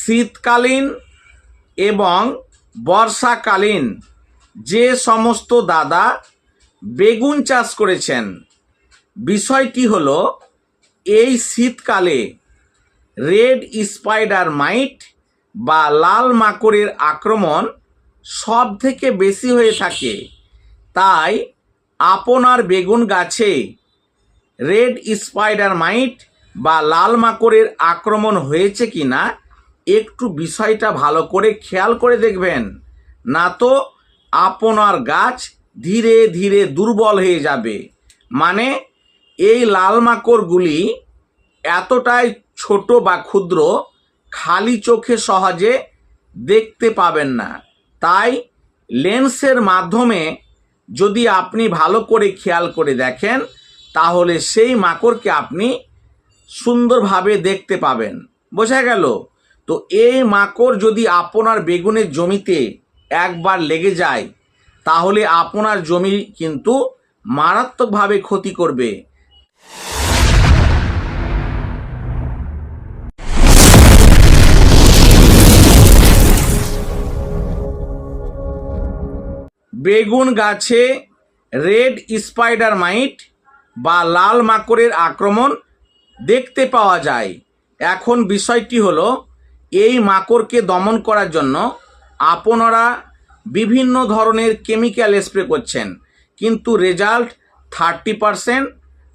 শীতকালীন এবং বর্ষাকালীন যে সমস্ত দাদা বেগুন চাষ করেছেন, বিষয়টি হলো এই শীতকালে রেড স্পাইডার মাইট বা লাল মাকড়ের আক্রমণ সব থেকে বেশি হয়ে থাকে। তাই আপনার বেগুন গাছে রেড স্পাইডার মাইট বা লাল মাকড়ের আক্রমণ হয়েছে কি না একটু বিষয়টা ভালো করে খেয়াল করে দেখবেন। না তো আপনার গাছ ধীরে ধীরে দুর্বল হয়ে যাবে। মানে এই লাল মাকড়গুলি এতটাই ছোট বা ক্ষুদ্র, খালি চোখে সহজে দেখতে পাবেন না। তাই লেন্সের মাধ্যমে যদি আপনি ভালো করে খেয়াল করে দেখেন, তাহলে সেই মাকড়কে আপনি সুন্দরভাবে দেখতে পাবেন। বোঝা গেল? তো এই মাকড় যদি আপনার বেগুনের জমিতে একবার লেগে যায়, তাহলে আপনার জমি কিন্তু মারাত্মকভাবে ক্ষতি করবে। বেগুন গাছে রেড স্পাইডার মাইট বা লাল মাকড়ের আক্রমণ দেখতে পাওয়া যায়। এখন বিষয়টি হলো এই মাকড়কে দমন করার জন্য আপনারা বিভিন্ন ধরনের কেমিক্যাল স্প্রে করছেন। কিন্তু রেজাল্ট থার্টি পারসেন্ট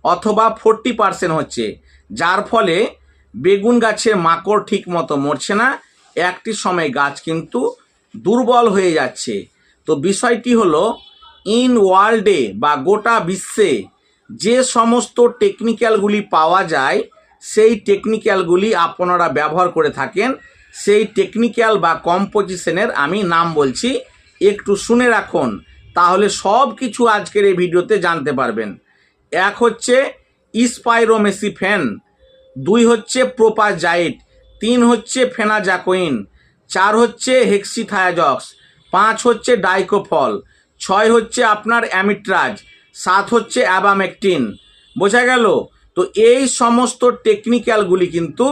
অথবা ফোরটি পারসেন্ট হচ্ছে। যার ফলে বেগুন গাছের মাকড় ঠিক মতো মরছে না। একটি সময় গাছ কিন্তু দুর্বল হয়ে যাচ্ছে। তো বিষয়টি হলো, ইন ওয়ার্ল্ডে বা গোটা বিশ্বে যে সমস্ত টেকনিক্যালগুলি পাওয়া যায় সেই টেকনিক্যালগুলি আপনারা ব্যবহার করে থাকেন। সেই টেকনিক্যাল বা কম্পোজিশনের আমি নাম বলছি। একটু শুনে রাখুন, তাহলে সব কিছু আজকের এই ভিডিওতে জানতে পারবেন। এক হচ্ছে ইস্পাইরোমেসিফেন দুই হচ্ছে প্রোপাজাইট তিন হচ্ছে ফেনাজাকোইন চার হচ্ছে হেক্সিথায়াজক্স পাঁচ হচ্ছে ডাইকোফল ছয় হচ্ছে আপনার অ্যামিট্রাজ, সাত হচ্ছে অ্যাবামেকটিন বোঝা গেল? তো এই সমস্ত টেকনিক্যালগুলি কিন্তু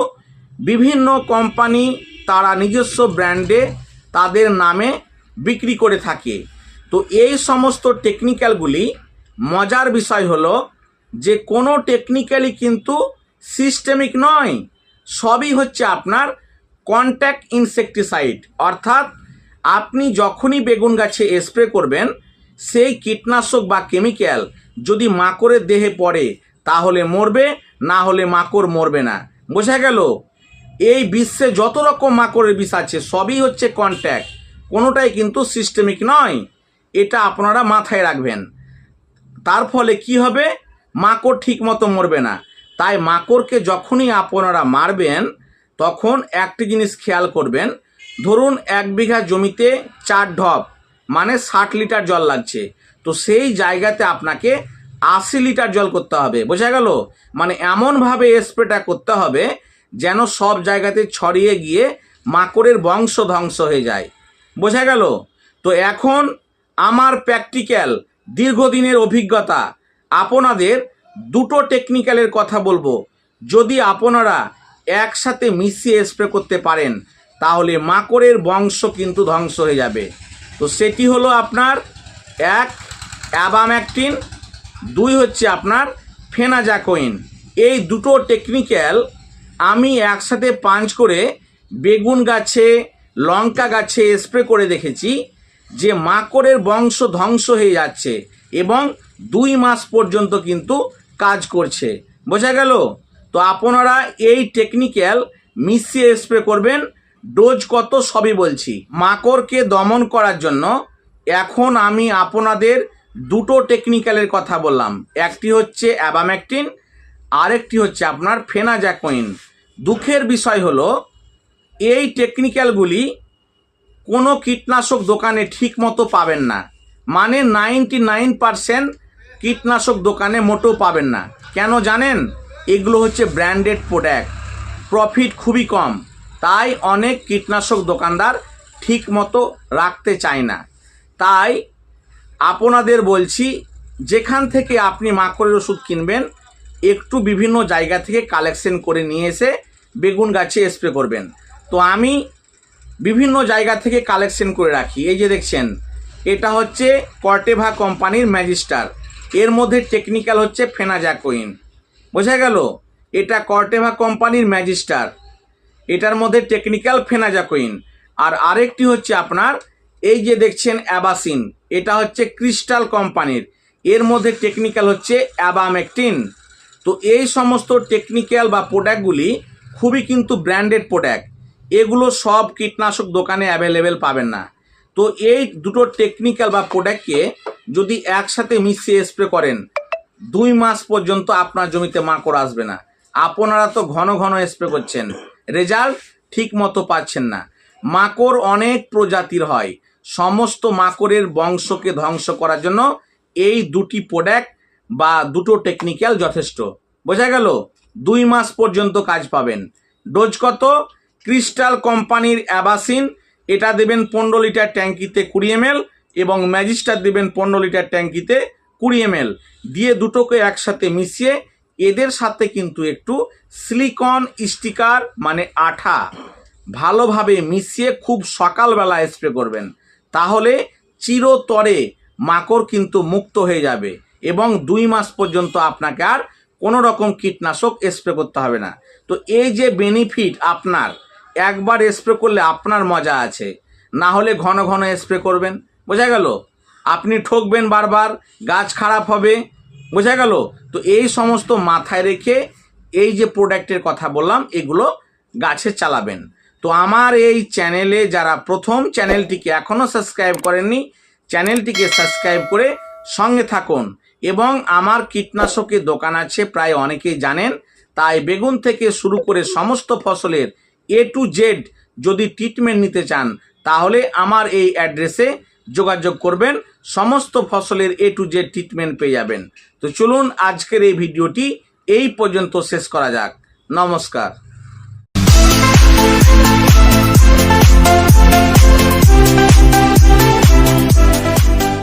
বিভিন্ন কোম্পানি তারা নিজস্ব ব্র্যান্ডে তাদের নামে বিক্রি করে থাকে। তো এই সমস্ত টেকনিক্যালগুলি মজার বিষয় হলো যে কোনো টেকনিক্যালি কিন্তু সিস্টেমিক নয়, সবই হচ্ছে আপনার কন্ট্যাক্ট ইনসেকটিসাইড অর্থাৎ আপনি যখনই বেগুন গাছে স্প্রে করবেন, সেই কীটনাশক বা কেমিক্যাল যদি মাকড়ের দেহে পড়ে তাহলে মরবে, না হলে মাকড় মরবে না। বোঝা গেল? এই বিশ্বে যত রকম মাকড়ের বিষ আছে, সবই হচ্ছে কন্ট্যাক্ট কোনোটাই কিন্তু সিস্টেমিক নয়। এটা আপনারা মাথায় রাখবেন। তার ফলে কি হবে? মাকড় ঠিক মতো মরবে না। তাই মাকড়কে যখনই আপনারা মারবেন, তখন একটি জিনিস খেয়াল করবেন। ধরুন, এক বিঘা জমিতে চার ঢপ মানে ষাট লিটার জল লাগছে। তো সেই জায়গাতে আপনাকে আশি লিটার জল করতে হবে। বোঝা গেল? মানে এমনভাবে স্প্রেটা করতে হবে যেন সব জায়গাতে ছড়িয়ে গিয়ে মাকড়ের বংশ ধ্বংস হয়ে যায়। বোঝা গেল? তো এখন আমার প্র্যাকটিক্যাল দীর্ঘদিনের অভিজ্ঞতা, আপনাদের দুটো টেকনিক্যালের কথা বলব। যদি আপনারা একসাথে মিশিয়ে স্প্রে করতে পারেন, তাহলে মাকড়ের বংশ কিন্তু ধ্বংস হয়ে যাবে। তো সেটি হলো আপনার এক অ্যাবাম্যাকটিন দুই হচ্ছে আপনার ফেনাজাকোইন এই দুটো টেকনিক্যাল আমি একসাথে পাঞ্চ করে বেগুন গাছে, লঙ্কা গাছে স্প্রে করে দেখেছি যে মাকড়ের বংশ ধ্বংস হয়ে যাচ্ছে এবং দুই মাস পর্যন্ত কিন্তু কাজ করছে। বোঝা গেল? তো আপনারা এই টেকনিক্যাল মিশিয়ে স্প্রে করবেন। ডোজ কত সবই বলছি। মাকড়কে দমন করার জন্য এখন আমি আপনাদের দুটো টেকনিক্যালের কথা বললাম। একটি হচ্ছে অ্যাবামেকটিন আরেকটি হচ্ছে আপনার ফেনাজাকোইন দুঃখের বিষয় হলো, এই টেকনিক্যালগুলি কোনো কীটনাশক দোকানে ঠিক মতো পাবেন না। মানে নাইনটি নাইন পারসেন্ট কীটনাশক দোকানে মোটেও পাবেন না। কেন জানেন? এগুলো হচ্ছে ব্র্যান্ডেড প্রোডাক্ট প্রফিট খুবই কম। তাই অনেক কীটনাশক দোকানদার ঠিক মতো রাখতে চায় না। তাই আপনাদের বলছি, যেখান থেকে আপনি মাকড়ের ওষুধ কিনবেন, একটু বিভিন্ন জায়গা থেকে কালেকশন করে নিয়ে এসে বেগুন গাছে স্প্রে করবেন। তো আমি বিভিন্ন জায়গা থেকে কালেকশন করে রাখি। এই যে দেখছেন, এটা হচ্ছে কর্টেভা কোম্পানির ম্যাজিস্টার এর মধ্যে টেকনিক্যাল হচ্ছে ফেনাজাকোইন বোঝা গেল? এটা কর্টেভা কোম্পানির ম্যাজিস্টার এটার মধ্যে টেকনিক্যাল ফেনাজাকোইন আর আরেকটি হচ্ছে আপনার এই যে দেখছেন অ্যাবাসিন, এটা হচ্ছে ক্রিস্টাল কোম্পানির। এর মধ্যে টেকনিক্যাল হচ্ছে অ্যাবামেকটিন। তো এই সমস্ত টেকনিক্যাল বা প্রোডাক্টগুলি খুবই কিন্তু ব্র্যান্ডেড প্রোডাক্ট এগুলো সব কীটনাশক দোকানে অ্যাভেলেবেল পাবেন না। তো এই দুটো টেকনিক্যাল বা প্রোডাক্টকে যদি একসাথে মিশিয়ে স্প্রে করেন, দুই মাস পর্যন্ত আপনার জমিতে মাকড় আসবে না। আপনারা তো ঘন ঘন স্প্রে করছেন। রেজাল্ট ঠিক মতো পাচ্ছেন না। মাকড় অনেক প্রজাতির হয়। সমস্ত মাকড়ের বংশকে ধ্বংস করার জন্য এই দুটি প্রোডাক্ট বা দুটো টেকনিক্যাল যথেষ্ট। বোঝা গেল? দুই মাস পর্যন্ত কাজ পাবেন। ডোজ কত? ক্রিস্টাল কোম্পানির অ্যাবাসিন। এটা দেবেন পনেরো লিটার ট্যাঙ্কিতে কুড়ি এম এবং ম্যাজিস্টার দেবেন পনেরো লিটার ট্যাঙ্কিতে কুড়ি এম দিয়ে দুটোকে একসাথে মিশিয়ে এদের সাথে কিন্তু একটু সিলিকন স্টিকার মানে আঠা ভালোভাবে মিশিয়ে খুব সকালবেলা স্প্রে করবেন। তাহলে চিরতরে মাকড় কিন্তু মুক্ত হয়ে যাবে এবং দুই মাস পর্যন্ত আপনাকে আর কোনো রকম কীটনাশক স্প্রে করতে হবে না। তো এই যে বেনিফিট আপনার, একবার স্প্রে করলে আপনার মজা আছে। না হলে ঘন ঘন স্প্রে করবেন। বোঝা গেল? আপনি ঠকবেন বারবার, গাছ খারাপ হবে। বোঝা গেল? তো এই সমস্ত মাথায় রেখে এই যে প্রোডাক্টের কথা বললাম, এগুলো গাছে চালাবেন। তো আমার এই চ্যানেলে যারা প্রথম, চ্যানেলটিকে এখনও সাবস্ক্রাইব করেননি, চ্যানেলটিকে সাবস্ক্রাইব করে সঙ্গে থাকুন। এবং আমার কীটনাশকের দোকান আছে, প্রায় অনেকেই জানেন। তাই বেগুন থেকে শুরু করে সমস্ত ফসলের এ টু জেড যদি ট্রিটমেন্ট নিতে চান, তাহলে আমার এই অ্যাড্রেসে যোগাযোগ করবেন। সমস্ত ফসলের এ টু জেড ট্রিটমেন্ট পেয়ে যাবেন। তো চলুন আজকের এই ভিডিওটি এই পর্যন্ত শেষ করা যাক। নমস্কার।